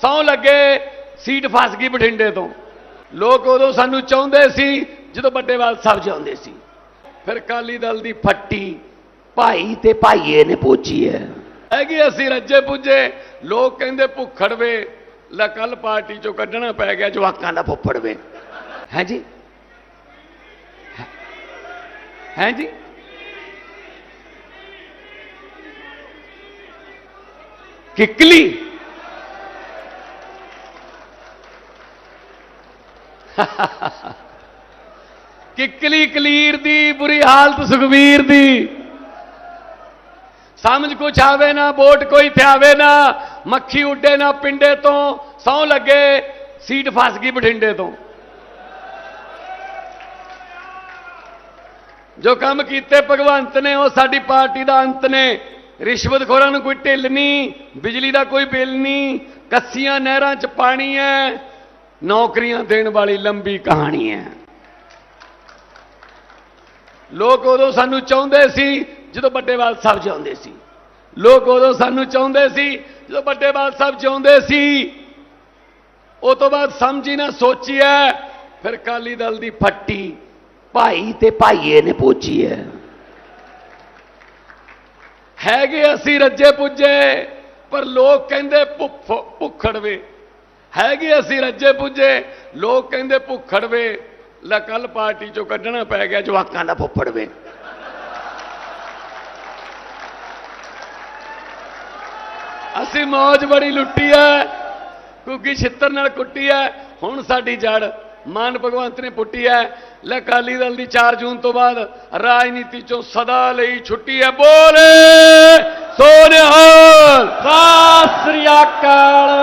ਸੌ ਲੱਗੇ, ਸੀਟ ਫਸ ਗਈ ਬਠਿੰਡੇ ਤੋਂ। ਲੋਕ ਉਦੋਂ ਸਾਨੂੰ ਚਾਹੁੰਦੇ ਸੀ, ਜਦੋਂ ਵੱਡੇਵਾਲ ਸਾਹਿਬ ਚਾਹੁੰਦੇ ਸੀ। ਫਿਰ ਕਾਲੀ ਦਲ ਦੀ ਫੱਟੀ ਭਾਈ ਤੇ ਭਾਈਏ ਨੇ ਪੋਚੀ ਹੈ। ਹੈਗੀ ਅਸੀਂ ਰੱਜੇ ਪੁੱਜੇ, ਲੋਕ ਕਹਿੰਦੇ ਭੁੱਖੜਵੇ ਲੈ ਕੱਲ ਪਾਰਟੀ ਚੋਂ ਕੱਢਣਾ ਪੈ ਗਿਆ, ਜਵਾਕਾਂ ਦਾ ਫੁੱਫੜਵੇ ਹੈ ਜੀ? ਹੈ ਜੀ? ਕਿਕਲੀ? ਕਿਕਲੀ ਕਲੀਰ ਦੀ, ਬੁਰੀ ਹਾਲਤ ਸੁਖਵੀਰ ਦੀ। ਸਮਝ ਕੁਛ ਆਵੇ ਨਾ, ਵੋਟ ਕੋਈ ਥਿਆਵੇ ਨਾ, ਮੱਖੀ ਉੱਡੇ ਨਾ ਪਿੰਡੇ ਤੋਂ ਸੌ ਲੱਗੇ, ਸੀਟ ਫਸ ਗਈ ਬਠਿੰਡੇ ਤੋਂ। ਜੋ ਕੰਮ ਕੀਤੇ ਭਗਵੰਤ ਨੇ, ਉਹ ਸਾਡੀ ਪਾਰਟੀ ਦਾ ਅੰਤ ਨੇ। ਰਿਸ਼ਵਤਖੋਰਾਂ ਨੂੰ ਕੋਈ ਢਿੱਲ ਨਹੀਂ, ਬਿਜਲੀ ਦਾ ਕੋਈ ਬਿੱਲ ਨਹੀਂ, ਕੱਸੀਆਂ ਨਹਿਰਾਂ 'ਚ ਪਾਣੀ ਹੈ। ਨੌਕਰੀਆਂ ਦੇਣ ਵਾਲੀ ਲੰਬੀ ਕਹਾਣੀ ਹੈ। ਲੋਕ ਉਦੋਂ ਸਾਨੂੰ ਚਾਹੁੰਦੇ ਸੀ ਜਦੋਂ ਵੱਡੇਵਾਲ ਸਾਹਿਬ ਚਾਹੁੰਦੇ ਸੀ। ਲੋਕ ਉਦੋਂ ਸਾਨੂੰ ਚਾਹੁੰਦੇ ਸੀ ਜਦੋਂ ਵੱਡੇਵਾਲ ਸਾਹਿਬ ਚਾਹੁੰਦੇ ਸੀ। ਉਹ ਤੋਂ ਬਾਅਦ ਸਮਝੀ ਨਾ ਸੋਚੀ ਹੈ ਫਿਰ ਕਾਲੀ ਦਲ ਦੀ ਫੱਟੀ ਭਾਈ ਤੇ ਭਾਈਏ ਨੇ ਪੋਚੀ ਹੈ ਹੈਗੇ ਅਸੀਂ ਰੱਜੇ ਪੁੱਜੇ, ਪਰ ਲੋਕ ਕਹਿੰਦੇ ਭੁੱਫ- ਭੁੱਖੜਵੇ ਹੈਗੇ ਅਸੀਂ ਰੱਜੇ ਪੁੱਜੇ। ਲੋਕ ਕਹਿੰਦੇ ਭੁੱਖੜਵੇ ਲੈ ਕੱਲ ਪਾਰਟੀ ਚੋਂ ਕੱਢਣਾ ਪੈ ਗਿਆ ਜਵਾਕਾਂ ਦਾ ਫੁੱਫੜਵੇ ਅਸੀਂ ਮੌਜ ਬੜੀ ਲੁੱਟੀ ਐ। ਕਿਉਂਕਿ ਛਿੱਤਰ ਨਾਲ ਕੁੱਟੀ ਐ। ਹੁਣ ਸਾਡੀ ਜੜ ਮਾਨ ਭਗਵੰਤ ਨੇ ਪੁੱਟੀ ਐ। ਲੈ ਅਕਾਲੀ ਦਲ ਦੀ 4 ਜੂਨ ਤੋਂ ਬਾਅਦ ਰਾਜਨੀਤੀ ਚੋਂ ਸਦਾ ਲਈ ਛੁੱਟੀ ਐ। ਬੋਲੇ ਸੋਨਿਹਾਲ। ਸਤਿ ਸ੍ਰੀ ਅਕਾਲ।